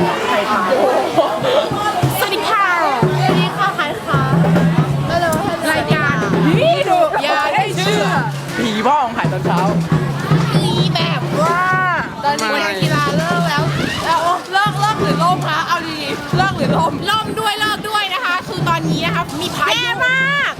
สวัสดีค่ะสวัสดีค่ะใครคะรายการนี่ดูอย่าได้เชื่อ ผีพ่อของขายตอนเช้ามีแบบว่า ตอนนี้ไม่วันกีฬาเลิกแล้วแล้วเลิกเลิกหรือล่มคะเอาดีๆเลิกหรือล่มล่มด้วยเลิกด้วยนะคะ คือตอนนี้นะคะมีพายุมาก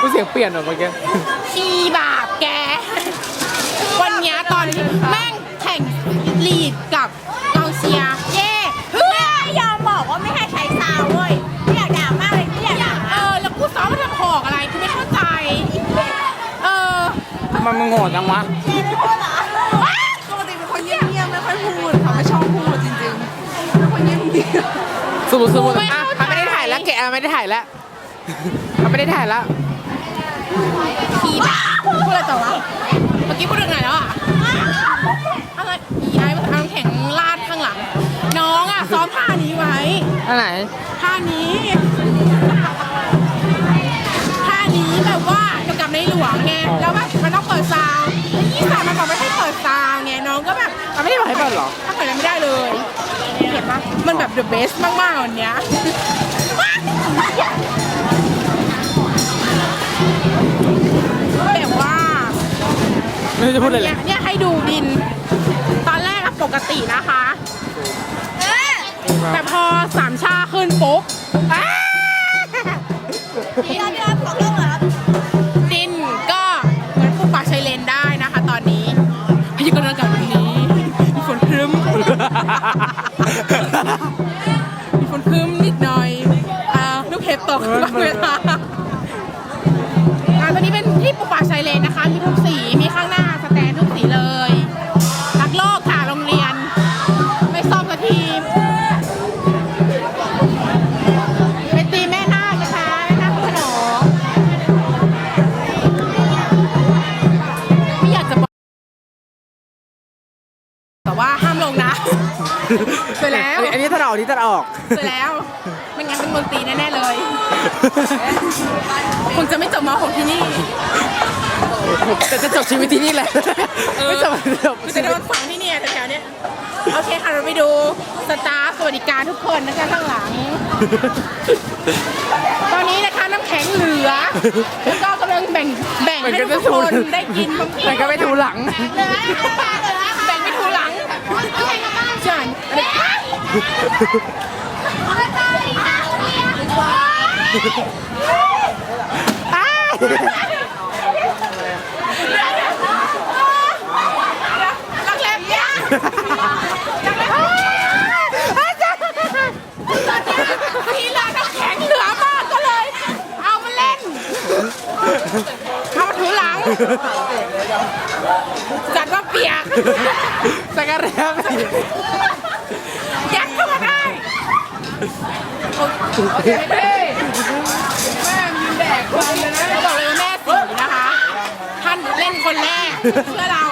กูเสียงเปลี่ยนเหรอเมื่อกี้ชีบาปแก วันเนี้ยตอนที่แม่งแข่งลีดกับกองเชียร์เย่แม่ไม่ยอมบอกว่าไม่ให้ใช้ซาวด์เว้ยไม่อยากด่ามากเลยไม่อยากด่าเออ แล้วกูซ้อมมาทำหอกอะไรคือไม่เข้าใจ เออทำไมมึงโง่จังวะ เจไม่พูดเหรอปกติเป็นคนเงียบๆไม่ค่อยพูดเขาไม่ชอบพูดจริงๆเป็นคนเงียบสมุดสมุดไม่อะเข้าใจมันไม่ได้ถ่ายแล้วแกะไม่ได้ถ่ายแล้ว มันไม่ได้ถ่ายแล้ว ชีบาปพูดอะไรต่อวะ เมื่อกี้พูดเรื่องไหนแล้วอะอะไรอีไอ้มันเอาน้ำแข็งลาดข้างหลัง น้องอะซ้อมท่านี้ไว้ อันไหน ท่านี้ท่านี้แบบว่าเกี่ยวกับในหลวงไงแล้วแบบมันต้องเปิดซาวด์แล้วยี่สามมันบอกไม่ให้เปิดซาวด์ไงน้องก็แบบมันไม่ได้บอกให้เปิดเหรอถ้าเปิดอะไรไม่ได้เลยเห็นปะมันแบบ the best มากๆวันเนี้ย ไม่รู้จะพูดอะไรเลเนี่ยยเนี่ยให้ดูดิน ตอนแรกอะปกตินะคะ แต่พอสามชาขึ้นปุ๊บ สร็จแล้ว อันนี้ตัดออกอันนี้ตัดออกเสร็จแล้วไม่งั้นเป็นมนตรีแน่ ๆ เลย คงจะไม่จบม .6 ที่นี่ แต่จะจบชีวิตที่นี่แหละไม่จบจบกูจะโดนฝังที่เนี่ยแถวๆเนี้ยโอเคค่ะเราไปดูสตาฟสวัสดิการทุกคนนะคะข้างหลัง ตอนนี้นะคะน้ำแข็งเหลือ แล้วก็กำลังแบ่งแบ่งให้ทุกคนได้กินบางทีแต่ก็ไม่ถูหลังแบ่งไปถูหลัง เชิญอะไรรักแร้เนี่ยรักแร้ทีละน้ำแข็งเหลือมากก็เลย เอามาเล่น เอามาถูหลัง จัดว่าเปียกสักการะยัดเข้ามาได้โอเคแม่ยืนแดกคนเลยนะบอกเลยว่าแม่สีนะคะ ท่านเล่นคนแรกเพื่อเรา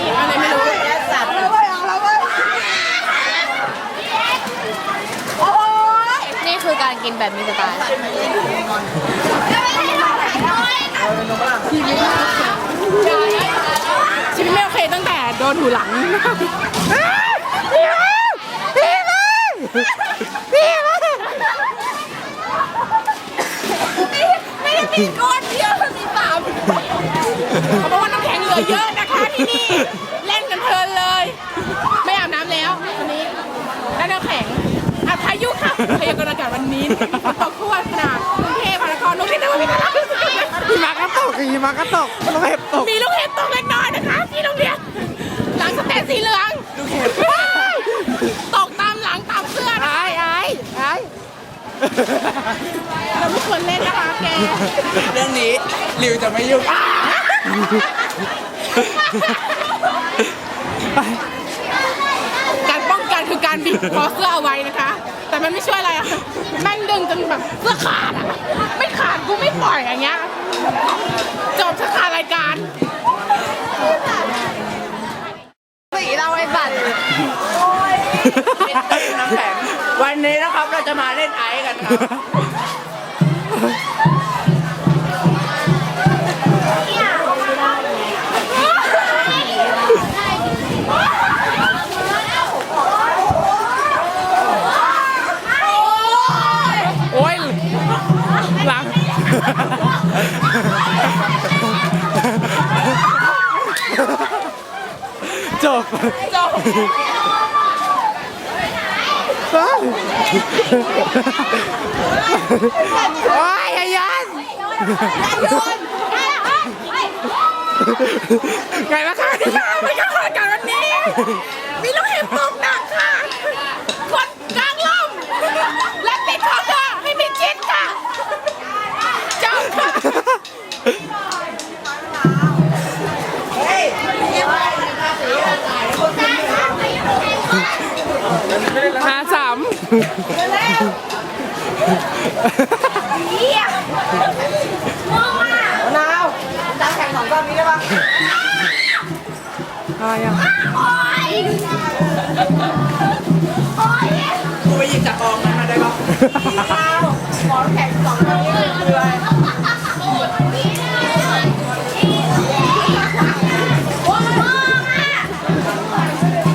นี่อะไรไม่รู้ นี่คือ การกินแบบมีสไตล์ชีวิตไม่โอเคตั้งแต่โดนถูหลัง ไม่ได้มีก้อนเดียวมันมีสามเขาบอกว่าน้ำแข็งเหลือเยอะนะคะที่นี่เล่นกันเพลินเลย ไม่อาบน้ำแล้ววันนี้แล้วน้ำแข็งอา พายุค่ะพยากรณ์อากาศวันนี้มีฝนตกทั่วขนาดกรุงเทพมหานครนุ่นนี่นะมีหิมะก็ตกหิมะก็ตกลูกเห็บตกมีลูกเห็บตกเล็กน้อยนะคะที่โรงเรียนหลังสแตนสีเหลืองลูกเห็บตกตามหลังตามเสื้อนะไอ้ไอ้ไอ้เราไม่ควรเล่นนะคะแกเรื่องนี้ริวจะไม่ยุ่งการป้องกันคือการบีบคอเสื้อเอาไว้นะคะแต่ มันไม่ช่วยอะไรอะแม่งดึงจนแบบเสื้อขาดอะไม่ขาดกูไม่ปล่อยอย่างเงี้ยจบสักขารายการๆสีเราไอ้สัตว์น้ำแข็งวันนี้นะครับเราจะมาเล่นไอซ์กันครับ จบ จบโอ้ยอายันไงล่ะคะที่มาไม่ก็คนกันวันนี้มีลูกเห็บตกหนักค่ะ นาวจานแข่งของก้อนนี้ได้ปะอะไรอะกูไปหยิบจากกองนั้นมาได้ปะนาวขอแข่งสองก้อนนี้เลย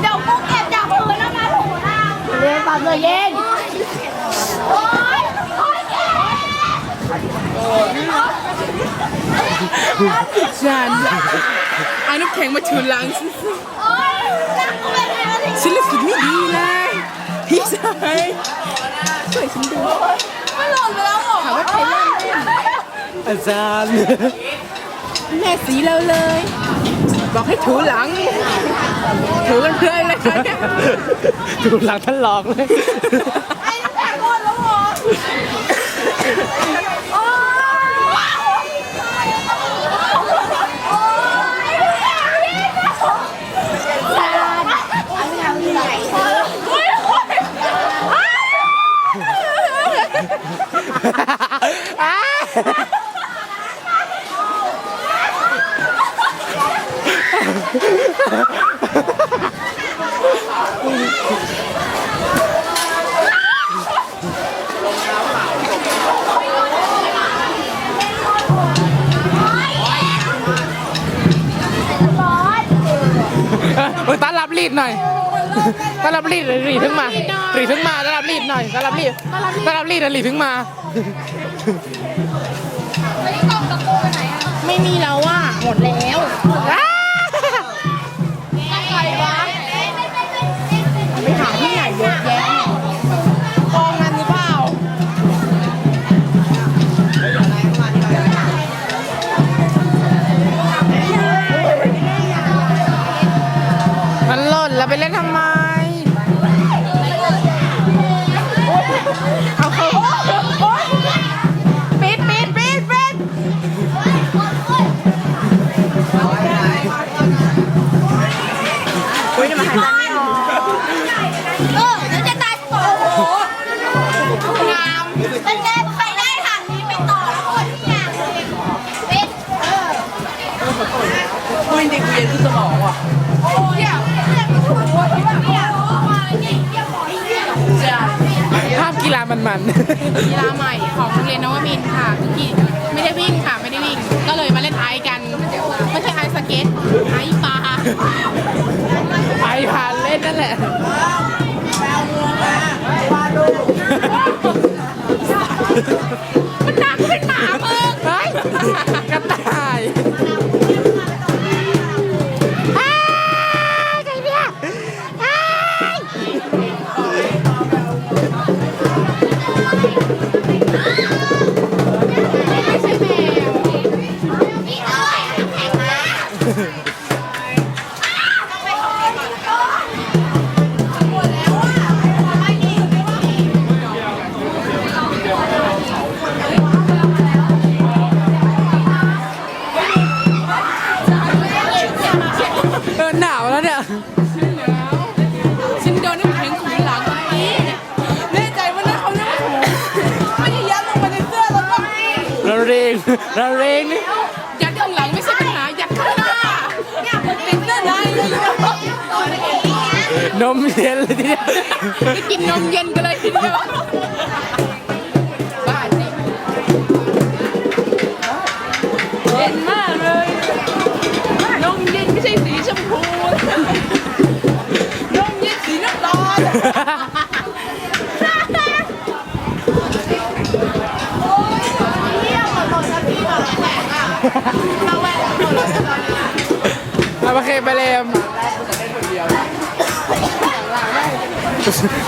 เดี๋ยวกูเก็บจากมือแล้วมาถูหน้ ฉันดูมันหล่นไปแล้วเหรอถามว่าใครเล่นเล่นอาจารย์ แม่สีเราเลย บอกให้ถูหลัง ถูกันเพลินเลยค่ะเนี่ยดูหลังท่านหลอกเลย ไอ้น้ำแข็งหมดแล้วเหรอโอ๊ หน่อยต้อนรับรีดรีดถึงมารีดถึงมาต้อนรับรีดหน่อยต้อนรับรีดต้อนรับรีดรีดถึงมา ไม่มีแล้วอะหมดแล้ว มันๆ กีฬาใหม่ของโรงเรียนนวมินทร์ค่ะคือกีไม่ได้วิ่ง เราเรงเราเรงนี่ยัดข้างหลังไม่ใช่ปัญหายัดข้างหน้าเนี่ยมันเป็นเสื้อในเลยนะนมเย็นเลยทีเดียวไปกินนมเย็นกันเลยทีเดียวบ้าจริงเย็นมากเลยนมเย็นไม่ใช่สีชมพู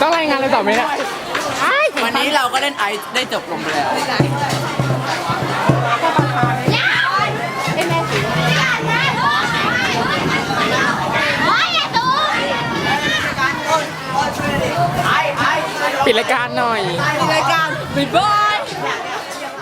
ต้องรายงานอะไรต่อไหมเนี่ยวันนี้เราก็เล่นไอซ์ได้จบลงไปแล้ว ปิดรายการหน่อยรายการบ๊ายบาย